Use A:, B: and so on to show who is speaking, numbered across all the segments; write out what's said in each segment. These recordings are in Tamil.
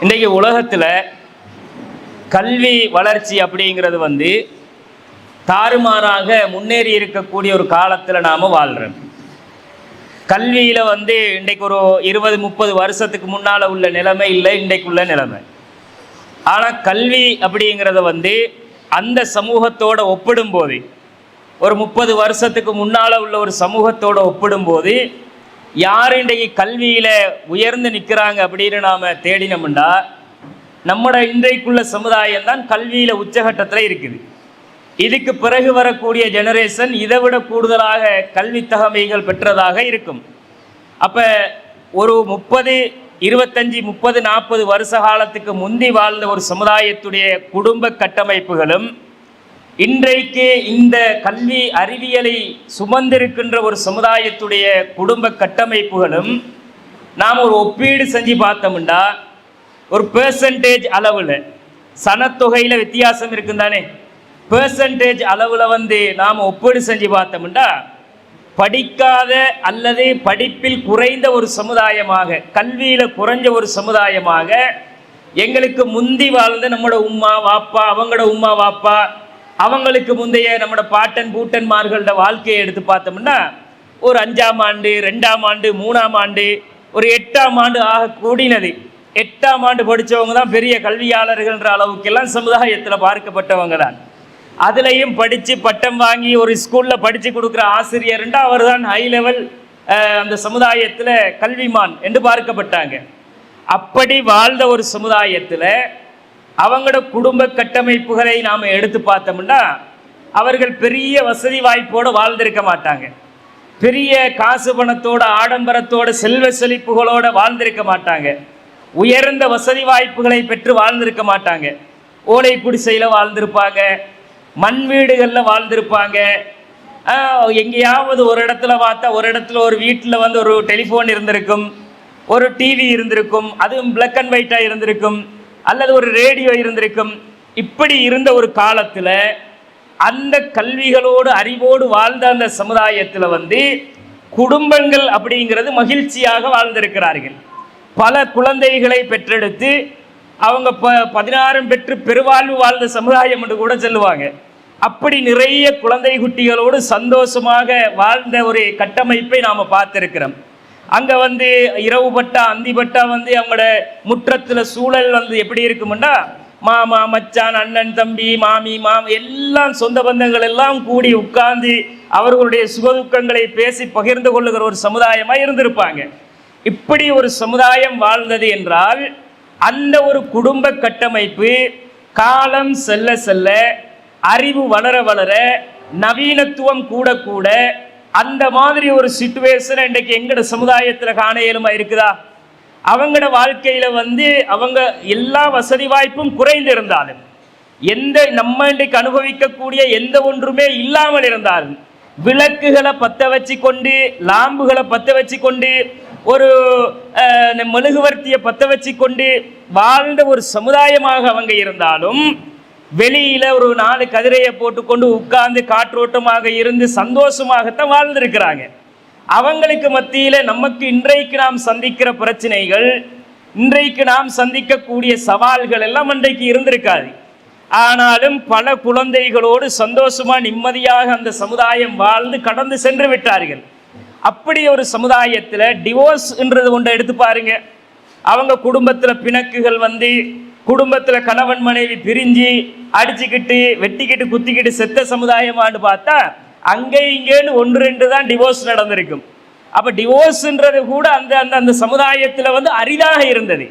A: இன்றைக்கு உலகத்தில் கல்வி வளர்ச்சி அப்படிங்கிறது வந்து தாறுமாறாக முன்னேறி இருக்கக்கூடிய ஒரு காலத்தில் நாம் வாழ்கிறோம் கல்வியில் வந்து இன்றைக்கு ஒரு இருபது முப்பது வருஷத்துக்கு முன்னால் உள்ள நிலைமை இல்லை இன்றைக்குள்ள நிலைமை. ஆனால் கல்வி அப்படிங்கிறத வந்து அந்த சமூகத்தோடு ஒப்பிடும்போது ஒரு முப்பது வருஷத்துக்கு முன்னால் உள்ள ஒரு சமூகத்தோடு ஒப்பிடும்போது யார் இன்றைக்கு கல்வியில் உயர்ந்து நிற்கிறாங்க அப்படின்னு நாம் தேடினோம்னா நம்மட இன்றைக்குள்ள சமுதாயம் தான் கல்வியில் உச்சகட்டத்தில் இருக்குது. இதுக்கு பிறகு வரக்கூடிய ஜெனரேஷன் இதை விட கூடுதலாக கல்வி தகமைகள் பெற்றதாக இருக்கும். அப்போ ஒரு முப்பது இருபத்தஞ்சி முப்பது நாற்பது வருஷ காலத்துக்கு முந்தி வாழ்ந்த ஒரு சமுதாயத்துடைய குடும்ப கட்டமைப்புகளும் இன்றைக்கு இந்த கல்வி அறிவியலை சுமந்திருக்கின்ற ஒரு சமுதாயத்துடைய குடும்ப கட்டமைப்புகளும் நாம் ஒரு ஒப்பீடு செஞ்சு பார்த்தோம்னா ஒரு பெர்சன்டேஜ் அளவில் சனத்தொகையில் வித்தியாசம் இருக்குந்தானே? பெர்சன்டேஜ் அளவில் வந்து நாம் ஒப்பீடு செஞ்சு பார்த்தோம்னா படிக்காத அல்லது படிப்பில் குறைந்த ஒரு சமுதாயமாக கல்வியில் குறைஞ்ச ஒரு சமுதாயமாக எங்களுக்கு முந்தி வாழ்ந்த நம்மளோட உம்மா வாப்பா அவங்களோட உம்மா வாப்பா அவங்களுக்கு முந்தைய நம்மளோட பாட்டன் பூட்டன்மார்களோட வாழ்க்கையை எடுத்து பார்த்தோம்னா ஒரு அஞ்சாம் ஆண்டு ரெண்டாம் ஆண்டு மூணாம் ஆண்டு ஒரு எட்டாம் ஆண்டு ஆக கூடினது. எட்டாம் ஆண்டு படித்தவங்க தான் பெரிய கல்வியாளர்கள்ன்ற அளவுக்கெல்லாம் சமுதாயத்தில் பார்க்கப்பட்டவங்க தான் அதுலேயும் படித்து பட்டம் வாங்கி ஒரு ஸ்கூலில் படித்து கொடுக்குற ஆசிரியர்ன்றா அவர் தான் ஹை லெவல் அந்த சமுதாயத்தில் கல்விமான் என்று பார்க்கப்பட்டாங்க. அப்படி வாழ்ந்த ஒரு சமுதாயத்தில் அவங்களோட குடும்ப கட்டமைப்புகளை நாம் எடுத்து பார்த்தோம்னா அவர்கள் பெரிய வசதி வாய்ப்போடு வாழ்ந்திருக்க மாட்டாங்க. பெரிய காசு பணத்தோட ஆடம்பரத்தோட செல்வ செழிப்புகளோட வாழ்ந்திருக்க மாட்டாங்க. உயர்ந்த வசதி வாய்ப்புகளை பெற்று வாழ்ந்திருக்க மாட்டாங்க. ஓலை குடிசையில் வாழ்ந்திருப்பாங்க மண் வீடுகளில் வாழ்ந்திருப்பாங்க. எங்கேயாவது ஒரு இடத்துல பார்த்தா ஒரு இடத்துல ஒரு வீட்டில் வந்து ஒரு டெலிஃபோன் இருந்திருக்கும் ஒரு டிவி இருந்திருக்கும் அதுவும் பிளாக் அண்ட் ஒயிட்டாக இருந்திருக்கும். அல்லது ஒரு ரேடியோ இருந்திருக்கும். இப்படி இருந்த ஒரு காலத்தில் அந்த கல்விகளோடு அறிவோடு வாழ்ந்த அந்த சமுதாயத்தில் வந்து குடும்பங்கள் அப்படிங்கிறது மகிழ்ச்சியாக வாழ்ந்திருக்கிறார்கள். பல குழந்தைகளை பெற்றெடுத்து அவங்க ப பதினாறும் பெற்று பெருவாழ்வு வாழ்ந்த சமுதாயம் என்று கூட சொல்லுவாங்க. அப்படி நிறைய குழந்தை குட்டிகளோடு சந்தோஷமாக வாழ்ந்த ஒரு கட்டமைப்பை நாம் பார்த்துருக்கிறோம். அங்கே வந்து இரவு பட்டா அந்தி பட்டா வந்து அவங்களோட முற்றத்தில் சூழல் வந்து எப்படி இருக்குமுன்னா மாமா மச்சான் அண்ணன் தம்பி மாமி மாம் எல்லாம் சொந்த பந்தங்கள் எல்லாம் கூடி உட்கார்ந்து அவர்களுடைய சுகதுக்கங்களை பேசி பகிர்ந்து கொள்ளுகிற ஒரு சமுதாயமாக இருந்திருப்பாங்க. இப்படி ஒரு சமுதாயம் வாழ்ந்தது என்றால் அந்த ஒரு குடும்ப கட்டமைப்பு காலம் செல்ல செல்ல அறிவு வளர வளர நவீனத்துவம் கூட கூட அந்த மாதிரி ஒரு சுச்சுவேஷன் இன்றைக்கு எங்கட சமுதாயத்தில் காண இயலுமா இருக்குதா? அவங்களோட வாழ்க்கையில வந்து அவங்க எல்லா வசதி வாய்ப்பும் குறைந்து இருந்தாலும் எந்த நம்ம இன்றைக்கு அனுபவிக்கக்கூடிய எந்த ஒன்றுமே இல்லாமல் இருந்தாலும் விளக்குகளை பத்த வச்சு கொண்டு லாம்புகளை பத்த வச்சு கொண்டு ஒரு மெழுகுவர்த்தியை பத்த வச்சு கொண்டு வாழ்ந்த ஒரு சமுதாயமாக அவங்க இருந்தாலும் வெளியில ஒரு நாலு கதிரையை போட்டுக்கொண்டு உட்கார்ந்து காற்றோட்டமாக இருந்து சந்தோஷமாகத்தான் வாழ்ந்திருக்கிறாங்க. அவங்களுக்கு மத்தியில நமக்கு இன்றைக்கு நாம் சந்திக்கிற பிரச்சனைகள் இன்றைக்கு நாம் சந்திக்கக்கூடிய சவால்கள் எல்லாம் அன்றைக்கு இருந்திருக்காது. ஆனாலும் பல குழந்தைகளோடு சந்தோஷமா நிம்மதியாக அந்த சமுதாயம் வாழ்ந்து கடந்து சென்று விட்டார்கள். அப்படி ஒரு சமுதாயத்தில் டிவோர்ஸ் என்றது ஒன்றை எடுத்து பாருங்க. அவங்க குடும்பத்தில் பிணக்குகள் வந்து குடும்பத்தில் கணவன் மனைவி பிரிஞ்சு அடிச்சுக்கிட்டு வெட்டிக்கிட்டு குத்திக்கிட்டு செத்த சமுதாயமான்னு பார்த்தா அங்கே இங்கேன்னு ஒன்று ரெண்டு தான் டிவோர்ஸ் நடந்திருக்கும். அப்போ டிவோர்ஸ்ன்றது கூட அந்த அந்த அந்த சமுதாயத்தில் வந்து அரிதாக இருந்தது.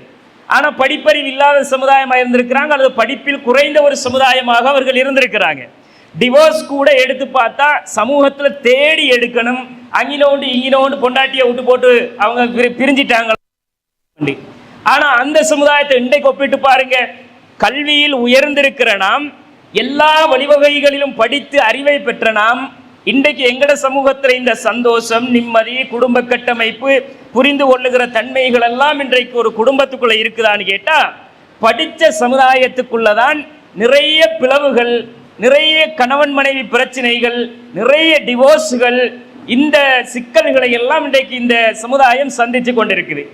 A: ஆனால் படிப்பறிவு இல்லாத சமுதாயமாக இருந்திருக்கிறாங்க அல்லது படிப்பில் குறைந்த ஒரு சமுதாயமாக அவர்கள் இருந்திருக்கிறாங்க. டிவோர்ஸ் கூட எடுத்து பார்த்தா சமூகத்தில் தேடி எடுக்கணும் அங்கினோண்டு இங்கினோண்டு பொண்டாட்டியை விட்டு போட்டு அவங்க பிரி- பிரிஞ்சிட்டாங்க. ஆனா அந்த சமுதாயத்தை இன்றைக்கு ஒப்பிட்டு பாருங்க கல்வியில் உயர்ந்திருக்கிற நாம் எல்லா வழிவகைகளிலும் படித்து அறிவை பெற்ற நாம் இன்றைக்கு எங்கட சமூகத்தில் இந்த சந்தோஷம் நிம்மதி குடும்ப கட்டமைப்பு புரிந்து கொள்ளுகிற தன்மைகள் எல்லாம் இன்றைக்கு ஒரு குடும்பத்துக்குள்ள இருக்குதான்னு கேட்டா படித்த சமுதாயத்துக்குள்ளதான் நிறைய பிளவுகள் நிறைய கணவன் மனைவி பிரச்சனைகள் நிறைய டிவோர்ஸுகள் இந்த சிக்கல்களை எல்லாம் இன்றைக்கு இந்த சமுதாயம் சந்திச்சு கொண்டிருக்குது.